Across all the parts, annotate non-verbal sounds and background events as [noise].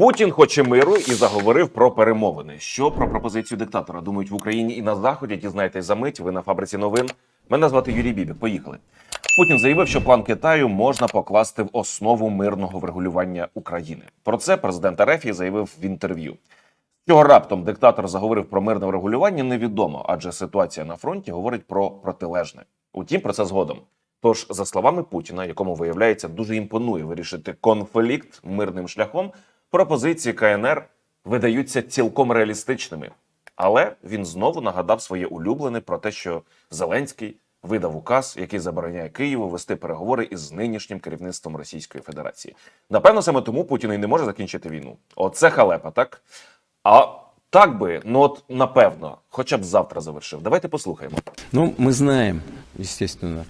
Путін хоче миру і заговорив про перемовини. Що про пропозицію диктатора думають в Україні і на заході? Дізнаєтесь за мить. Ви на фабриці новин. Мене звати Юрій Бібік. Поїхали. Путін заявив, що план Китаю можна покласти в основу мирного врегулювання України. Про це президент Арефії заявив в інтерв'ю. Чого раптом диктатор заговорив про мирне врегулювання, невідомо, адже ситуація на фронті говорить про протилежне. Утім, про це згодом. Тож, за словами Путіна, якому виявляється дуже імпонує вирішити конфлікт мирним шляхом, пропозиції КНР видаються цілком реалістичними. Але він знову нагадав своє улюблене про те, що Зеленський видав указ, який забороняє Києву вести переговори із нинішнім керівництвом Російської Федерації. Напевно, саме тому Путін і не може закінчити війну. Оце халепа, так? А так би, ну от напевно, хоча б завтра завершив. Давайте послухаємо. Ну, мы знаем, естественно,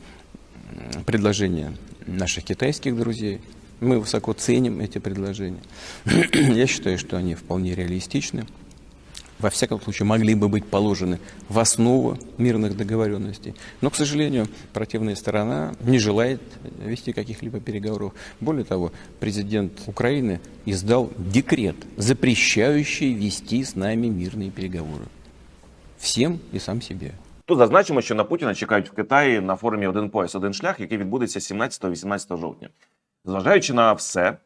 м, предложения наших китайских друзей. Мы высоко ценим эти предложения. [clears throat] Я считаю, что они вполне реалистичны. Во всяком случае, могли бы быть положены в основу мирных договоренностей. Но, к сожалению, противная сторона не желает вести каких-либо переговоров. Более того, президент Украины издал декрет, запрещающий вести с нами мирные переговоры. Всем и сам себе. Тут зазначимо, що на Путіна чекають в Китаї на форумі Один пояс, один шлях, який відбудеться 17-18 жовтня. Зважаючи на все,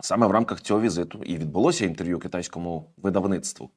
саме в рамках цього візиту і відбулося інтерв'ю китайському видавництву.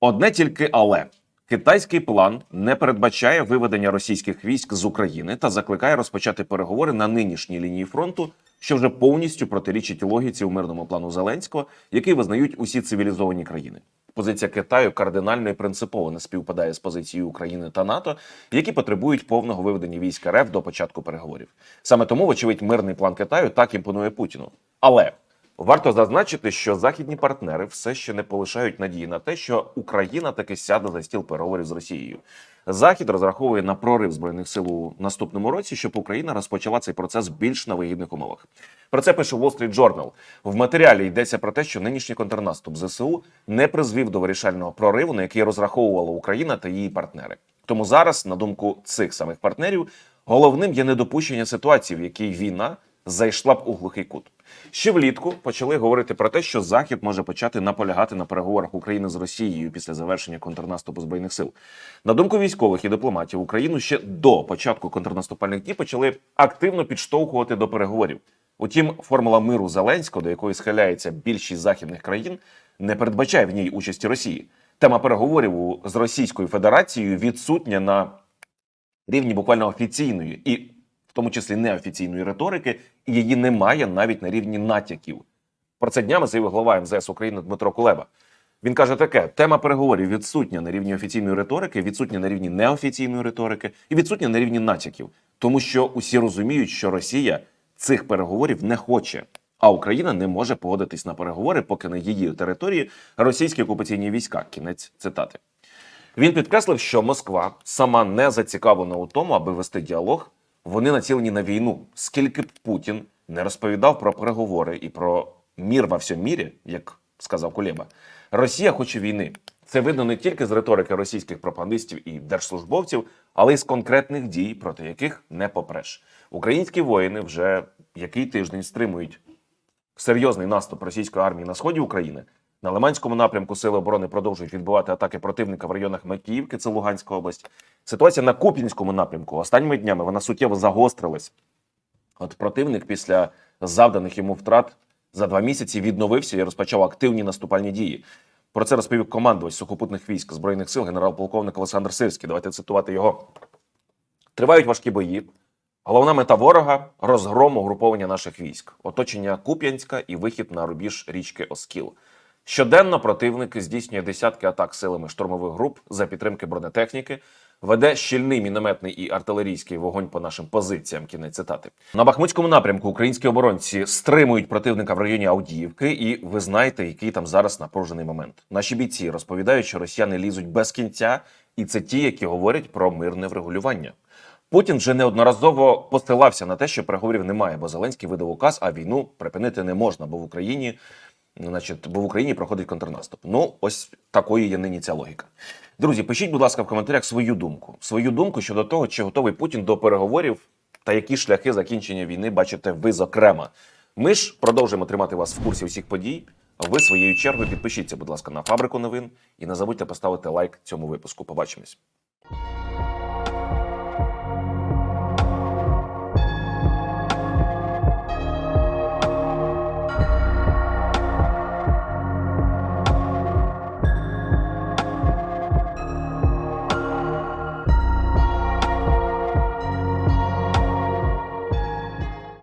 Одне тільки але китайський план не передбачає виведення російських військ з України та закликає розпочати переговори на нинішній лінії фронту, що вже повністю протирічить логіці у мирному плану Зеленського, який визнають усі цивілізовані країни. Позиція Китаю кардинально і принципово не співпадає з позицією України та НАТО, які потребують повного виведення військ РФ до початку переговорів. Саме тому, вочевидь, мирний план Китаю так імпонує Путіну. Але варто зазначити, що західні партнери все ще не полишають надії на те, що Україна таки сяде за стіл переговорів з Росією. Захід розраховує на прорив збройних сил у наступному році, щоб Україна розпочала цей процес більш на вигідних умовах. Про це пише Wall Street Journal. В матеріалі йдеться про те, що нинішній контрнаступ ЗСУ не призвів до вирішального прориву, на який розраховувала Україна та її партнери. Тому зараз, на думку цих самих партнерів, головним є недопущення ситуації, в якій війна зайшла б у глухий кут. Ще влітку почали говорити про те, що Захід може почати наполягати на переговорах України з Росією після завершення контрнаступу збройних сил. На думку військових і дипломатів, Україну ще до початку контрнаступальних дій почали активно підштовхувати до переговорів. Утім, формула миру Зеленського, до якої схиляється більшість західних країн, не передбачає в ній участі Росії. Тема переговорів з Російською Федерацією відсутня на рівні буквально офіційної і в тому числі неофіційної риторики, і її немає навіть на рівні натяків. Про це днями заявив глава МЗС України Дмитро Кулеба. Він каже таке: тема переговорів відсутня на рівні офіційної риторики, відсутня на рівні неофіційної риторики і відсутня на рівні натяків, тому що усі розуміють, що Росія цих переговорів не хоче. А Україна не може погодитись на переговори, поки на її території російські окупаційні війська. Кінець цитати. Він підкреслив, що Москва сама не зацікавлена у тому, аби вести діалог. Вони націлені на війну. Скільки б Путін не розповідав про переговори і про мір во всьому мірі, як сказав Кулеба, Росія хоче війни. Це видно не тільки з риторики російських пропагандистів і держслужбовців, але й з конкретних дій, проти яких не попреш. Українські воїни вже який тиждень стримують серйозний наступ російської армії на сході України. На Лиманському напрямку Сили оборони продовжують відбивати атаки противника в районах Макіївки, це Луганська область. Ситуація на Куп'янському напрямку останніми днями вона суттєво загострилась. От противник після завданих йому втрат за два місяці відновився і розпочав активні наступальні дії. Про це розповів командувач сухопутних військ збройних сил генерал-полковник Олександр Сирський. Давайте цитувати його. Тривають важкі бої. Головна мета ворога розгром угруповання наших військ, оточення Куп'янська і вихід на рубіж річки Оскіл. Щоденно противник здійснює десятки атак силами штурмових груп за підтримки бронетехніки, веде щільний мінометний і артилерійський вогонь по нашим позиціям. Кінець цитати на Бахмутському напрямку. Українські оборонці стримують противника в районі Авдіївки, і ви знаєте, який там зараз напружений момент. Наші бійці розповідають, що росіяни лізуть без кінця, і це ті, які говорять про мирне врегулювання. Путін вже неодноразово посилався на те, що переговорів немає, бо Зеленський видав указ, а війну припинити не можна, бо в Україні, значить, бо в Україні проходить контрнаступ. Ну, ось такою є нині ця логіка. Друзі, пишіть, будь ласка, в коментарях свою думку. Свою думку щодо того, чи готовий Путін до переговорів та які шляхи закінчення війни бачите ви зокрема. Ми ж продовжуємо тримати вас в курсі усіх подій. Ви своєю чергою підпишіться, будь ласка, на фабрику новин і не забудьте поставити лайк цьому випуску. Побачимось.